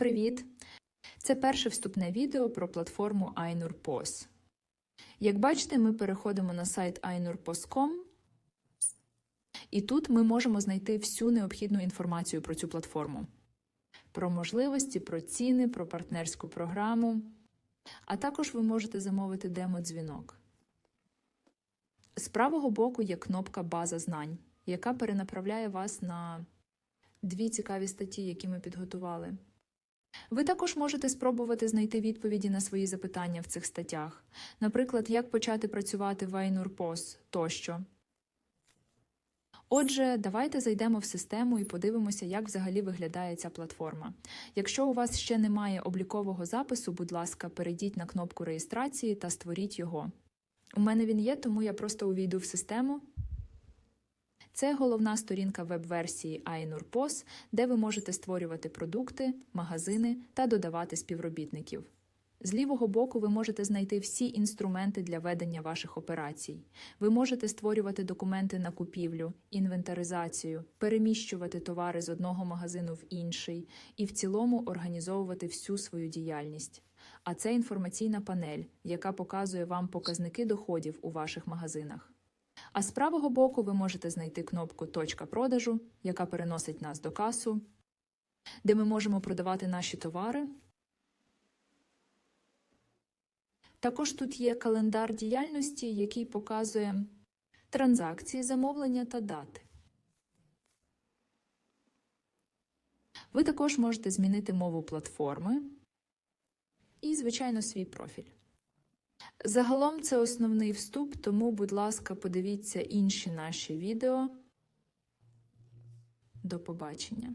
Привіт! Це перше вступне відео про платформу iNurPos. Як бачите, ми переходимо на сайт iNurPos.com і тут ми можемо знайти всю необхідну інформацію про цю платформу. Про можливості, про ціни, про партнерську програму. А також ви можете замовити демо-дзвінок. З правого боку є кнопка База знань, яка перенаправляє вас на дві цікаві статті, які ми підготували. Ви також можете спробувати знайти відповіді на свої запитання в цих статтях, наприклад, як почати працювати в iNurPos тощо. Отже, давайте зайдемо в систему і подивимося, як взагалі виглядає ця платформа. Якщо у вас ще немає облікового запису, будь ласка, перейдіть на кнопку реєстрації та створіть його. У мене він є, тому я просто увійду в систему. Це головна сторінка веб-версії iNurPos, де ви можете створювати продукти, магазини та додавати співробітників. З лівого боку ви можете знайти всі інструменти для ведення ваших операцій. Ви можете створювати документи на купівлю, інвентаризацію, переміщувати товари з одного магазину в інший і в цілому організовувати всю свою діяльність. А це інформаційна панель, яка показує вам показники доходів у ваших магазинах. А з правого боку ви можете знайти кнопку Точка продажу, яка переносить нас до касу, де ми можемо продавати наші товари. Також тут є календар діяльності, який показує транзакції, замовлення та дати. Ви також можете змінити мову платформи і, звичайно, свій профіль. Загалом це основний вступ, тому, будь ласка, подивіться інші наші відео. До побачення!